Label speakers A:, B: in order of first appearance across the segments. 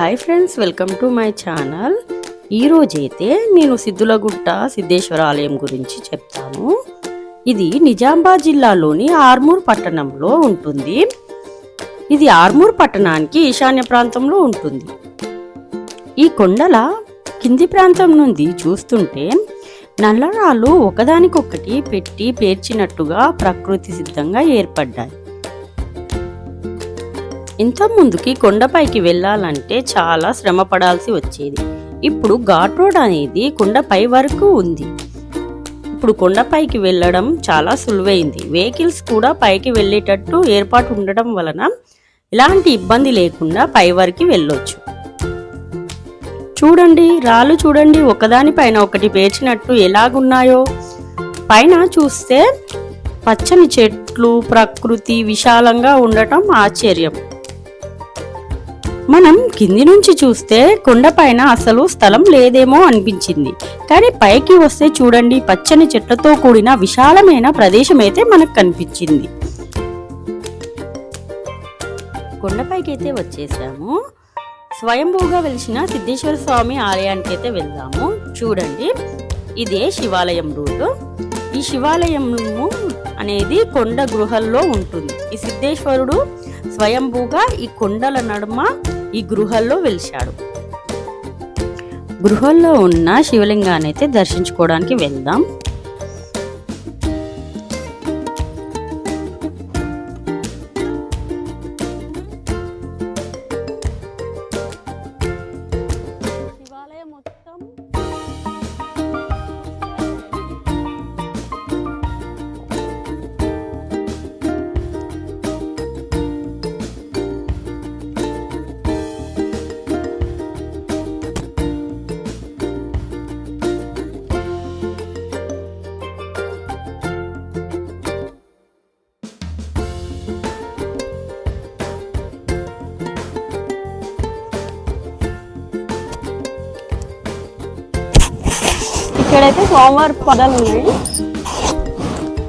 A: Hi friends welcome to my channel ఈరోజైతే నేను సిద్ధులగుట్ట సిద్ధేశ్వర ఆలయం గురించి చెప్తాను. ఇది నిజామాబాద్ జిల్లాలోని ఆర్మూర్ పట్టణంలో ఉంటుంది. ఇది ఆర్మూర్ పట్టణానికి ఈశాన్య ప్రాంతంలో ఉంటుంది. ఈ కొండల కింది ప్రాంతం నుండి చూస్తుంటే నల్లరాళ్ళు ఒకదానికొకటి పెట్టి పేర్చినట్టుగా ప్రకృతి సిద్ధంగా ఏర్పడ్డాయి. ఇంత ముందుకి కొండపైకి వెళ్ళాలంటే చాలా శ్రమ పడాల్సి వచ్చేది. ఇప్పుడు ఘాట్ రోడ్ అనేది కొండపై వరకు ఉంది. ఇప్పుడు కొండపైకి వెళ్ళడం చాలా సులువైంది. వెహికల్స్ కూడా పైకి వెళ్ళేటట్టు ఏర్పాటు ఉండడం వలన ఎలాంటి ఇబ్బంది లేకుండా పై వరకు వెళ్ళొచ్చు. చూడండి రాళ్ళు చూడండి ఒకదానిపైన ఒకటి పేర్చినట్టు ఎలాగున్నాయో. పైన చూస్తే పచ్చని చెట్లు ప్రకృతి విశాలంగా ఉండటం ఆశ్చర్యం. మనం కింది నుంచి చూస్తే కొండపైన అసలు స్థలం లేదేమో అనిపించింది. కానీ పైకి వస్తే చూడండి పచ్చని చెట్లతో కూడిన విశాలమైన ప్రదేశం అయితే మనకు కనిపించింది. కొండపైకి అయితే వచ్చేసాము. స్వయంభూగా వెలిసిన సిద్ధేశ్వర స్వామి ఆలయానికి అయితే వెళ్దాము. చూడండి ఇదే శివాలయం రూట్. ఈ శివాలయము అనేది కొండ గృహల్లో ఉంటుంది. ఈ సిద్ధేశ్వరుడు స్వయంభూగా ఈ కొండల నడుమ ఈ గృహల్లో వెలిశాడు. గృహల్లో ఉన్న శివలింగాన్ని అయితే దర్శించుకోవడానికి వెళ్దాం. ఇక్కడైతే సోమవారం పదాలు ఉన్నాయి.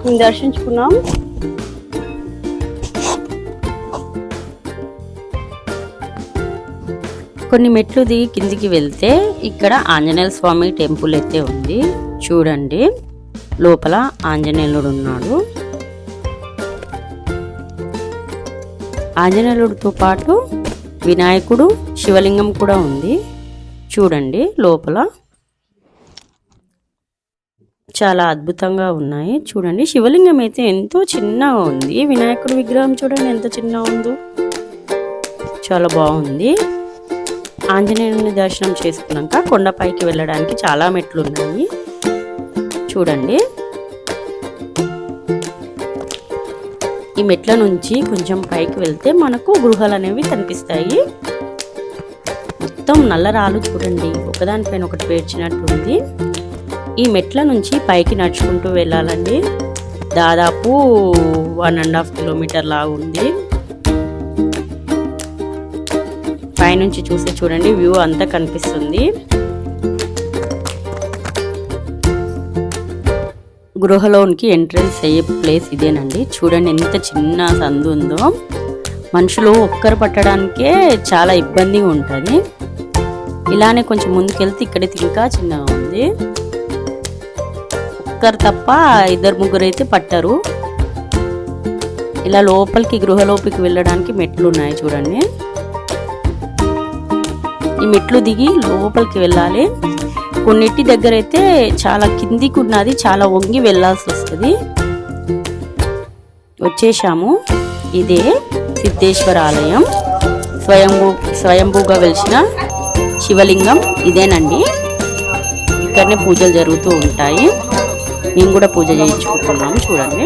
A: మేము దర్శించుకున్నాం. కొన్ని మెట్లు దిగి కిందికి వెళ్తే ఇక్కడ ఆంజనేయ స్వామి టెంపుల్ అయితే ఉంది. చూడండి లోపల ఆంజనేయుడు ఉన్నాడు. ఆంజనేయుడితో పాటు వినాయకుడు శివలింగం కూడా ఉంది. చూడండి లోపల చాలా అద్భుతంగా ఉన్నాయి. చూడండి శివలింగం అయితే ఎంతో చిన్నగా ఉంది. వినాయకుడి విగ్రహం చూడండి ఎంత చిన్నగా ఉందో. చాలా బాగుంది. ఆంజనేయుని దర్శనం చేసుకున్నాక కొండపైకి వెళ్ళడానికి చాలా మెట్లు ఉన్నాయి. చూడండి. ఈ మెట్ల నుంచి కొంచెం పైకి వెళ్తే మనకు గృహాలు అనేవి కనిపిస్తాయి. మొత్తం నల్ల రాళ్ళు చూడండి. ఒకదానిపైన ఒకటి పేర్చినట్టుంది. ఈ మెట్ల నుంచి పైకి నడుచుకుంటూ వెళ్ళాలండి. దాదాపు వన్ అండ్ హాఫ్ కిలోమీటర్ లాగా ఉంది. పైనుంచి చూస్తే చూడండి వ్యూ అంతా కనిపిస్తుంది. గృహలోనికి ఎంట్రన్స్ అయ్యే ప్లేస్ ఇదేనండి. చూడండి ఎంత చిన్న సందు ఉందో. మనుషులు ఒక్కరు పట్టడానికే చాలా ఇబ్బందిగా ఉంటుంది. ఇలానే కొంచెం ముందుకెళ్తే ఇక్కడైతే ఇంకా చిన్నగా ఉంది. ఒక్కరు తప్ప ఇద్దరు ముగ్గురు అయితే పట్టారు. ఇలా లోపలికి గృహలోపలికి వెళ్ళడానికి మెట్లు ఉన్నాయి చూడండి. ఈ మెట్లు దిగి లోపలికి వెళ్ళాలి. కొన్నిటి దగ్గర అయితే చాలా కిందికి ఉన్నది చాలా వంగి వెళ్ళాల్సి వస్తుంది. వచ్చేసాము. ఇదే సిద్ధేశ్వర ఆలయం. స్వయంభూ స్వయంభూగా వెలిసిన శివలింగం ఇదేనండి. ఇక్కడనే పూజలు జరుగుతూ ఉంటాయి. మేము కూడా పూజ చేయించుకుంటున్నాము. చూడండి.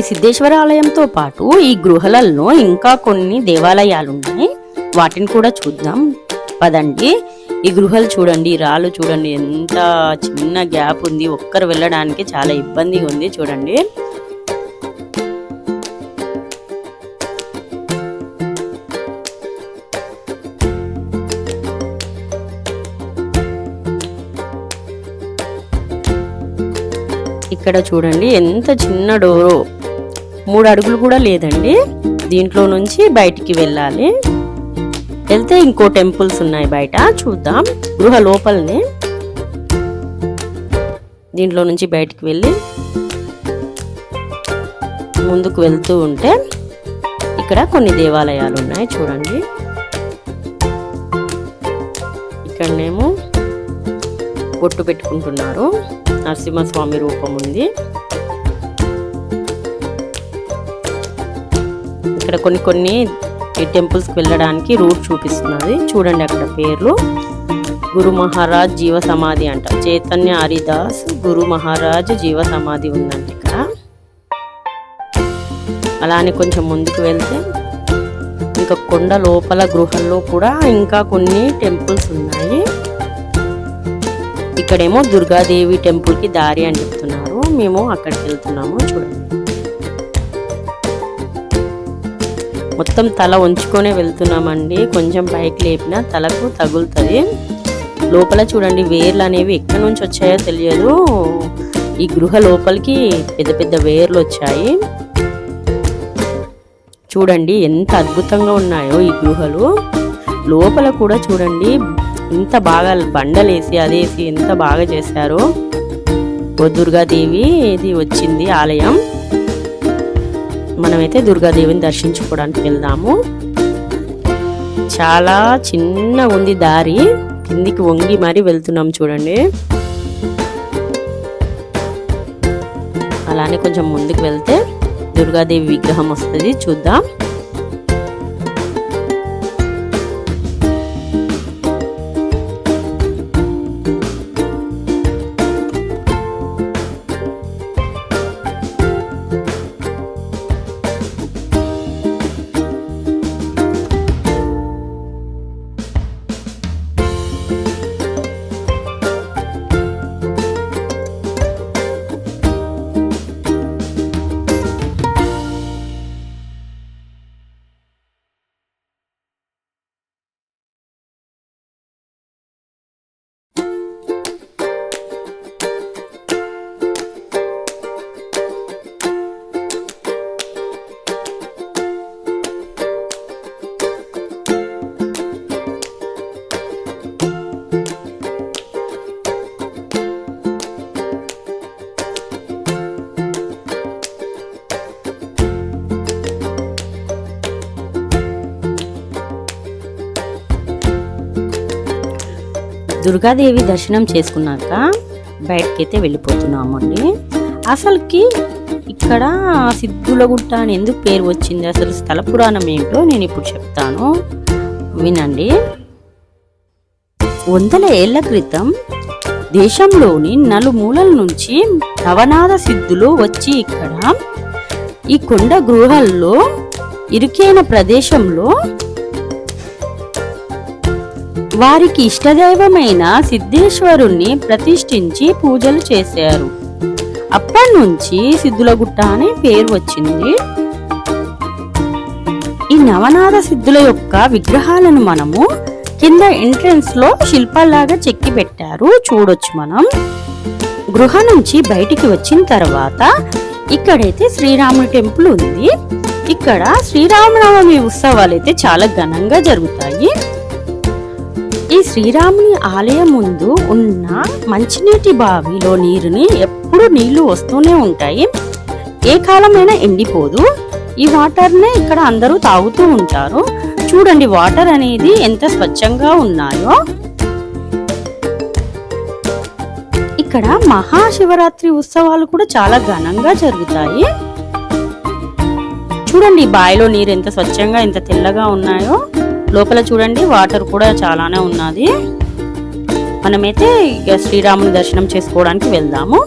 A: ఈ సిద్ధేశ్వర ఆలయంతో పాటు ఈ గృహలలో ఇంకా కొన్ని దేవాలయాలు ఉన్నాయి వాటిని కూడా చూద్దాం. పదండి. ఈ గృహలు చూడండి రాళ్ళు చూడండి. ఎంత చిన్న గ్యాప్ ఉంది. ఒక్కరు వెళ్ళడానికి చాలా ఇబ్బందిగా ఉంది. చూడండి. ఇక్కడ చూడండి ఎంత చిన్న డోరో. మూడు అడుగులు కూడా లేదండి. దీంట్లో నుంచి బయటికి వెళ్ళాలి. వెళ్తే ఇంకో టెంపుల్స్ ఉన్నాయి బయట. చూద్దాం. గృహ లోపలనే. దీంట్లో నుంచి బయటికి వెళ్ళి ముందుకు వెళ్తూ ఉంటే ఇక్కడ కొన్ని దేవాలయాలు ఉన్నాయి చూడండి. ఇక్కడనేమో బొట్టు పెట్టుకుంటున్నారు. నరసింహస్వామి రూపం ఉంది. ఇక్కడ కొన్ని కొన్ని టెంపుల్స్కి వెళ్ళడానికి రూట్ చూపిస్తున్నది. చూడండి అక్కడ పేర్లు. గురు మహారాజ్ జీవ సమాధి అంట. చైతన్య హరిదాస్ గురు మహారాజ్ జీవ సమాధి ఉందంట ఇక్కడ. అలానే కొంచెం ముందుకు వెళ్తే ఇంకా కొండ లోపల గృహల్లో కూడా ఇంకా కొన్ని టెంపుల్స్ ఉన్నాయి. ఇక్కడేమో దుర్గాదేవి టెంపుల్కి దారి అని చెప్తున్నారు. మేము అక్కడికి వెళ్తున్నాము. చూడండి. మొత్తం తల ఉంచుకొనే వెళ్తున్నామండి. కొంచెం పైకి లేపినా తలకు తగులుతుంది. లోపల చూడండి వేర్లు అనేవి ఎక్కడి నుంచి వచ్చాయో తెలియదు. ఈ గృహ లోపలికి పెద్ద పెద్ద వేర్లు వచ్చాయి. చూడండి ఎంత అద్భుతంగా ఉన్నాయో ఈ గృహలు. లోపల కూడా చూడండి ఎంత బాగా బండలేసి అదేసి ఎంత బాగా చేశారో. ఓ దుర్గాదేవి ఇది వచ్చింది ఆలయం. మనమైతే దుర్గాదేవిని దర్శించుకోవడానికి వెళ్దాము. చాలా చిన్న ఉంది దారి. కిందికి వంగి మరీ వెళ్తున్నాం చూడండి. అలానే కొంచెం ముందుకు వెళ్తే దుర్గాదేవి విగ్రహం వస్తుంది. చూద్దాం. దుర్గాదేవి దర్శనం చేసుకున్నాక బయటకైతే వెళ్ళిపోతున్నామండి. అసలుకి ఇక్కడ సిద్ధులగుట్ట అని ఎందుకు పేరు వచ్చింది? అసలు స్థల పురాణం ఏంటో నేను ఇప్పుడు చెప్తాను. వినండి. వందల ఏళ్ళ క్రితం దేశంలోని నలుమూలల నుంచి నవనాథ సిద్ధులు వచ్చి ఇక్కడ ఈ కొండ గృహాల్లో ఇరుకైన ప్రదేశంలో వారికి ఇష్టదైవమైన సిద్ధేశ్వరుణ్ణి ప్రతిష్ఠించి పూజలు చేశారు. అప్పటి నుంచి సిద్ధులగుట్ట అనే పేరు వచ్చింది. ఈ నవనాథ సిద్ధుల యొక్క విగ్రహాలను మనము కింద ఎంట్రన్స్లో శిల్పాల్లాగా చెక్కి పెట్టారు. చూడొచ్చు మనం. గృహ నుంచి బయటికి వచ్చిన తర్వాత ఇక్కడైతే శ్రీరాముడి టెంపుల్ ఉంది. ఇక్కడ శ్రీరామనవమి ఉత్సవాలు అయితే చాలా ఘనంగా జరుగుతాయి. ఈ శ్రీరాముని ఆలయం ముందు ఉన్న మంచినీటి బావిలో నీరుని ఎప్పుడు నీళ్ళు వస్తూనే ఉంటాయి. ఏ కాలమైనా ఎండిపోదు. ఈ వాటర్నే ఇక్కడ అందరూ తాగుతూ ఉంటారు. చూడండి వాటర్ అనేది ఎంత స్వచ్ఛంగా ఉన్నాయో. ఇక్కడ మహాశివరాత్రి ఉత్సవాలు కూడా చాలా ఘనంగా జరుగుతాయి. చూడండి బావిలో నీరు ఎంత స్వచ్ఛంగా ఎంత తెల్లగా ఉన్నాయో. లోపల చూడండి వాటర్ కూడా చాలానే ఉన్నది. మనమైతే ఇక శ్రీరాముని దర్శనం చేసుకోవడానికి వెళ్దాము.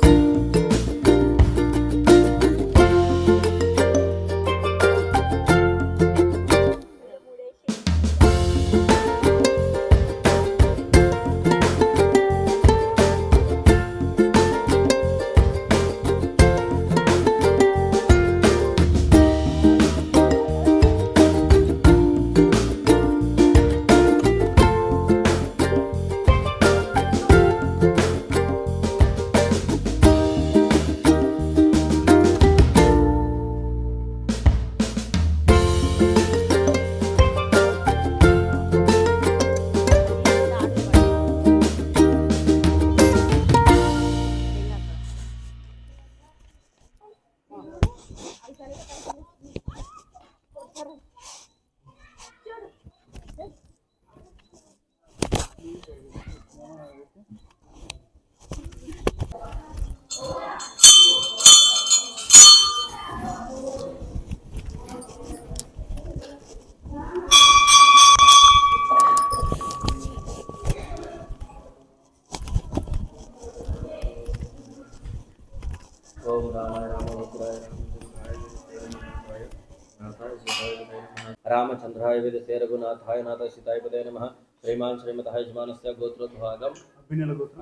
B: శ్రీकृष्णाय
C: विदसे रघुनाथाय
B: नाथसितायपदे नमः
C: श्रीमान्
B: श्रीमतः यजमानस्य गोत्रोद्भागम्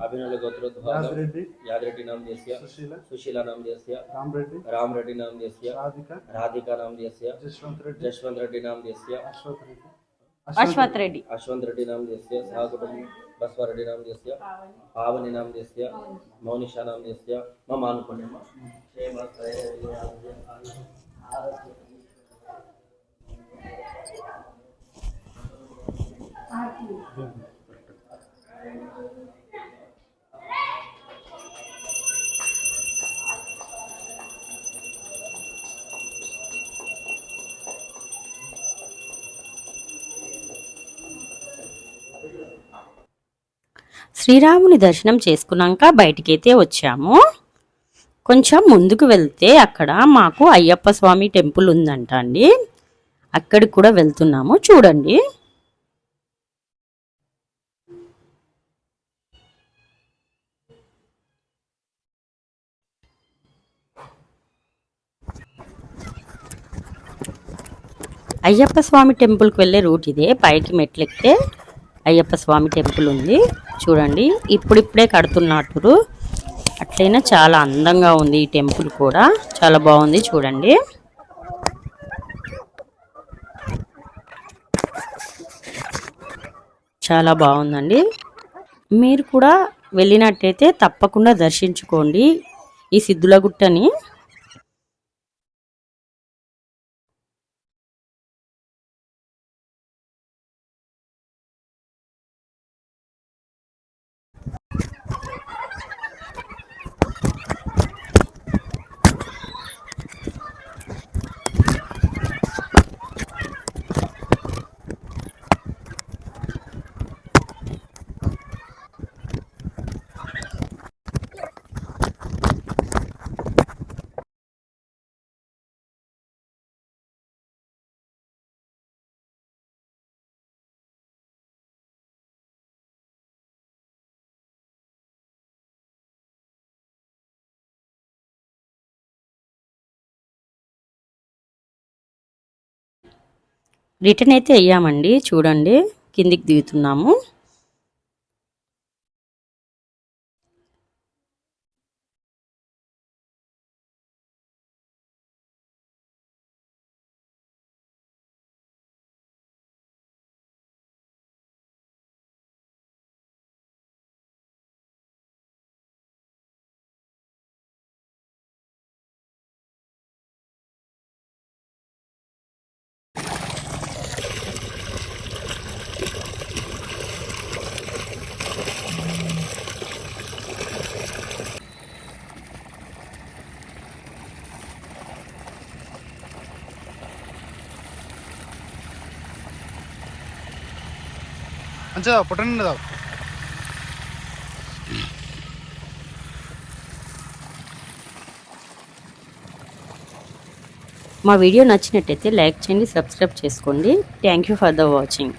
C: अभिनलगोत्रोद्भागम्
B: यादरेड्डी नामधेयस्य सुशीला
C: नामधेयस्य
B: राम रेड्डी
C: नामधेयस्य
B: राधिका
C: नामधेयस्य
B: जशवंत रेड्डी
C: नामधेयस्य
A: अश्वथ रेड्डी
B: अश्वंत रेड्डी नामधेयस्य सहकुटुम्ब बसवा रेड्डी नामधेयस्य पावनी नामधेयस्य मौनिषा नामधेयस्य मम अनुपुण्यम
A: శ్రీరాముని దర్శనం చేసుకున్నాక బయటికైతే వచ్చాము. కొంచెం ముందుకు వెళ్తే అక్కడ మాకు అయ్యప్ప స్వామి టెంపుల్ ఉందంట అండి. అక్కడికి కూడా వెళ్తున్నాము. చూడండి. అయ్యప్ప స్వామి టెంపుల్కి వెళ్ళే రూట్ ఇదే. పైకి మెట్లెక్కితే అయ్యప్ప స్వామి టెంపుల్ ఉంది. చూడండి. ఇప్పుడిప్పుడే కడుతున్నట్టు అట్లయినా చాలా అందంగా ఉంది ఈ టెంపుల్ కూడా. చాలా బాగుంది. చూడండి. చాలా బాగుందండి. మీరు కూడా వెళ్ళినట్టయితే తప్పకుండా దర్శించుకోండి ఈ సిద్ధులగుట్టని రిటర్న్ అయితే అయ్యామండి చూడండి. కిందికి దిగుతున్నాము.
C: మంచిగా పుట్టండి తావు
A: మా వీడియో నచ్చినట్టయితే లైక్ చేయండి సబ్స్క్రైబ్ చేసుకోండి. Thank you for the watching